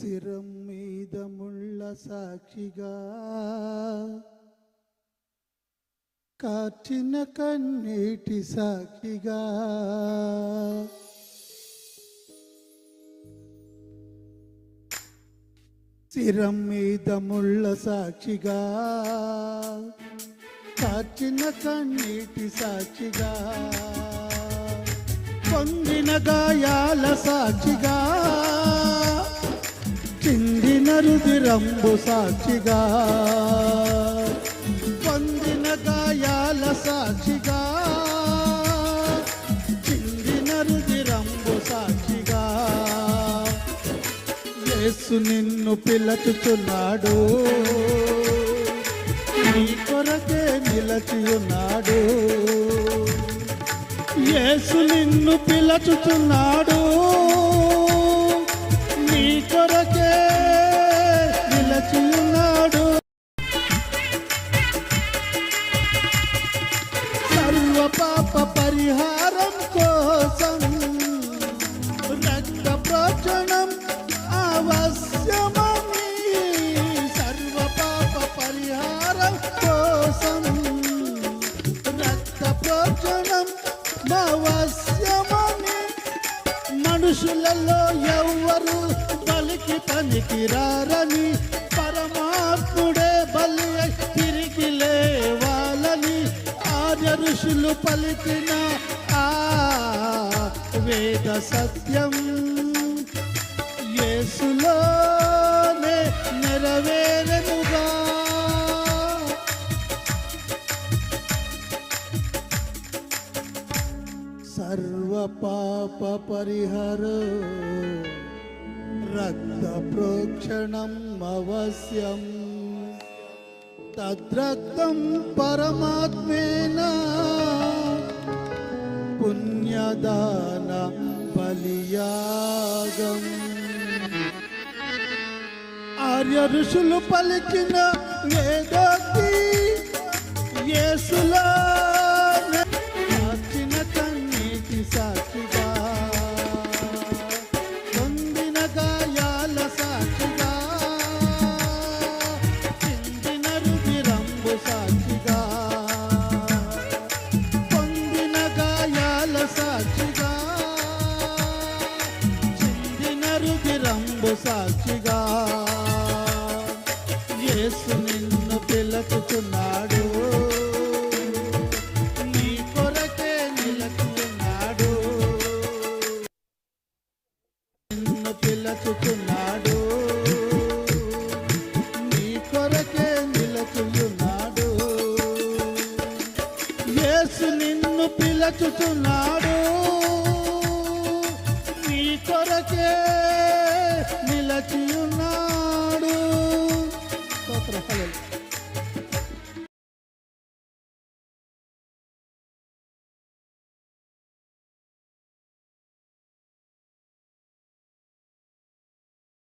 శిరం మీద ముళ్ళ సాక్షిగా. కాచిన కన్నీటి సాక్షిగా. శిరం మీద ముళ్ళ సాక్షిగా. కాచిన కన్నీటి సాక్షిగా. పొందిన గాయాల సాక్షిగా. చిందిన రుదిరంబు సాక్షిగా. పొందిన గాయాల సాక్షిగా. చిందిన రుదిరంబు సాక్షిగా. యేసు నిన్ను పిలచుచున్నాడు. నీ కొరకే నిలచి ఉన్నాడు యేసు నిన్ను పిలచుచున్నాడు. అవశ్యమని మనుషులలో ఎవ్వరు బలికి పనికిరారని పరమాత్ముడే బలి తిరిగి లేవాలని ఆర్య ఋషులు పలికిన ఆ వేద సత్యం. యేసులో సర్వ పాప పరిహర రక్త ప్రోక్షణం అవశ్యం తద్రక్తం పరమాత్మేన పుణ్యదాన బలియాగం ఆర్య ఋషులు పలికిన వేదోక్తి యేసులో రుదిరంబు సాక్షిగా. యేసు నిన్ను పిలకుతున్నాడు నీ కొరకే నిలకున్నాడు నిన్ను పిలకుతున్నాడు నీ కొరకే నిలకున్నాడు యేసు నిన్ను పిలకుతున్నాడు